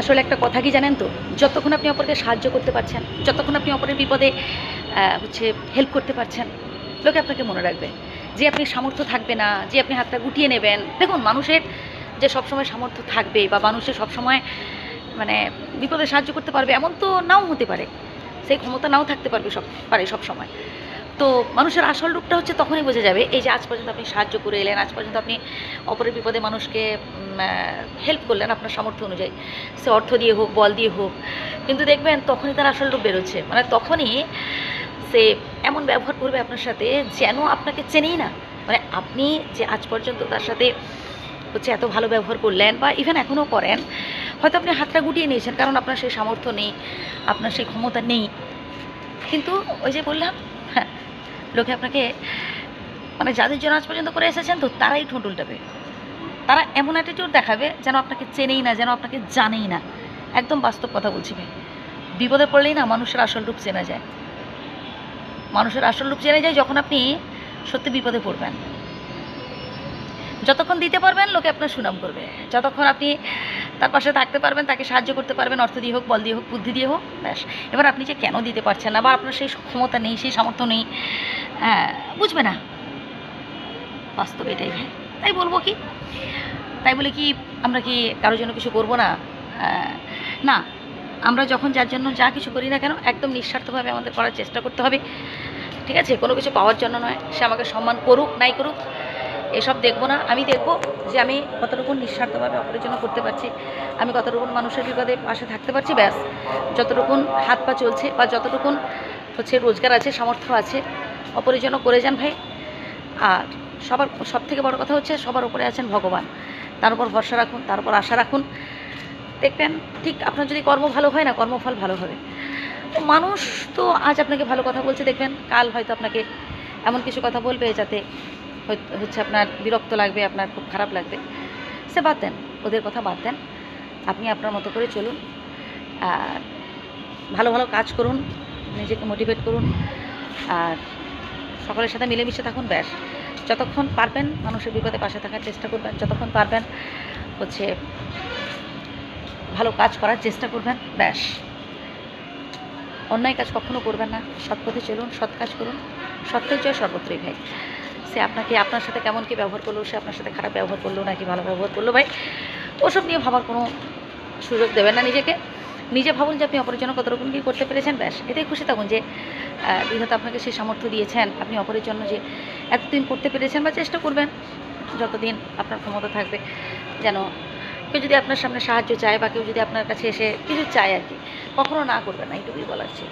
আসলে একটা কথা কি জানেন তো? যতক্ষণ আপনি অপরকে সাহায্য করতে পারছেন, যতক্ষণ আপনি অপরের বিপদে হচ্ছে হেল্প করতে পারছেন, লোকে আপনাকে মনে রাখবে। যে আপনি সামর্থ্য থাকবে না, যে আপনি হাতটা গুটিয়ে নেবেন। দেখুন, মানুষের যে সবসময় সামর্থ্য থাকবে বা মানুষের সবসময় মানে বিপদে সাহায্য করতে পারবে, এমন তো নাও হতে পারে। সেই ক্ষমতা নাও থাকতে পারবে সব, পারে সব সময় তো মানুষের আসল রূপটা হচ্ছে তখনই বোঝা যাবে, এই যে আজ পর্যন্ত আপনি সাহায্য করে এলেন, আজ পর্যন্ত আপনি অপরের বিপদে মানুষকে হেল্প করলেন আপনার সামর্থ্য অনুযায়ী। সে অর্থ দিয়ে হোক, বল দিয়ে হোক, কিন্তু দেখবেন তখনই তার আসল রূপ বেরোচ্ছে। মানে তখনই সে এমন ব্যবহার করবে আপনার সাথে যেন আপনাকে চেনেই না। মানে আপনি যে আজ পর্যন্ত তার সাথে হচ্ছে এত ভালো ব্যবহার করলেন বা ইভেন এখনও করেন, হয়তো আপনি হাতটা গুটিয়ে নিয়েছেন, কারণ আপনার সেই সামর্থ্য নেই, আপনার সেই ক্ষমতা নেই। কিন্তু ওই যে বললাম লোকে আপনাকে মানে যাদের জন্য আজ পর্যন্ত করে এসেছেন, তো তারাই ঠোঁট উল্টাবে। তারা এমন অ্যাটিটিউড দেখাবে যেন আপনাকে চেনেই না, যেন আপনাকে জানেই না। একদম বাস্তব কথা বলছি ভাই। বিপদে পড়লেই না মানুষের আসল রূপ চেনা যায়। মানুষের আসল রূপ চেনা যায় যখন আপনি সত্যি বিপদে পড়বেন। যতক্ষণ দিতে পারবেন, লোকে আপনার সুনাম করবে। যতক্ষণ আপনি তার পাশে থাকতে পারবেন, তাকে সাহায্য করতে পারবেন, অর্থ দিয়ে হোক, বল দিয়ে হোক, বুদ্ধি দিয়ে হোক, ব্যাস। এবার আপনি যে কেন দিতে পারছেন না বা আপনার সেই ক্ষমতা নেই, সেই সামর্থ্য নেই বুঝবে না। বাস্তব এটাই ভাই। তাই বলব কি? তাই বলে কি আমরা কি কারোর জন্য কিছু করব না? আহ, না আমরা যখন যার জন্য যা কিছু করি না কেন একদম নিঃস্বার্থভাবে আমাদের করার চেষ্টা করতে হবে। ঠিক আছে? কোনো কিছু পাওয়ার জন্য নয়। সে আমাকে সম্মান করুক নাই করুক এসব দেখব না। আমি দেখব যে আমি কতটুকু নিঃস্বার্থভাবে অপরের জন্য করতে পারছি। আমি কতটুকু মানুষের বিপদে পাশে থাকতে পারছি ব্যাস। যতটুকুন হাত পা চলছে বা যতটুকুন হচ্ছে রোজগার আছে সামর্থ্য আছে অপরের জন্য করে যান ভাই। আর সবার সব থেকে বড় কথা হচ্ছে সবার উপরে আছেন ভগবান। তার উপর ভরসা রাখুন, তার উপর আশা রাখুন। দেখবেন ঠিক আপনার যদি কর্ম ভালো হয় না, কর্মফল ভালো হবে। তো মানুষ তো আজ আপনাকে ভালো কথা বলছে, দেখবেন কাল হয়তো আপনাকে এমন কিছু কথা বলবে যাতে হচ্ছে আপনার বিরক্ত লাগবে, আপনার খুব খারাপ লাগবে। সে বাদ দেন, ওদের কথা বাদ দেন। আপনি আপনার মতো করে চলুন। আর ভালো ভালো কাজ করুন, নিজেকে মোটিভেট করুন। আর সকলের সাথে মিলেমিশে থাকুন, ব্যাস। যতক্ষণ পারবেন মানুষের বিপদে পাশে থাকার চেষ্টা করবেন, যতক্ষণ পারবেন হচ্ছে ভালো কাজ করার চেষ্টা করবেন, ব্যাস। অন্যায় কাজ কখনো করবেন না, সৎ পথে চলুন, সৎ কাজ করুন, সত্যের জয় সর্বত্রই ভাই। সে আপনাকে, আপনার সাথে কেমন কি ব্যবহার করল, সে আপনার সাথে খারাপ ব্যবহার করল নাকি ভালো ব্যবহার করল ভাই, ওসব নিয়ে ভাবার কোনো সুযোগ দেবেন না নিজেকে। নিজে ভাবুন যে আপনি অপরের জন্য কত রকম কী করতে পেরেছেন, ব্যাস। এতেই খুশি থাকুন যে বিধাতা আপনাকে সেই সামর্থ্য দিয়েছেন। আপনি অপরের জন্য যে এতদিন করতে পেরেছেন বা চেষ্টা করবেন, যতদিন আপনার ক্ষমতা থাকবে, যেন কেউ যদি আপনার সামনে সাহায্য চায় বা কেউ যদি আপনার কাছে এসে কিছু চায় আর কি কখনও না করবে না, এইটুকুই বলার ছিল।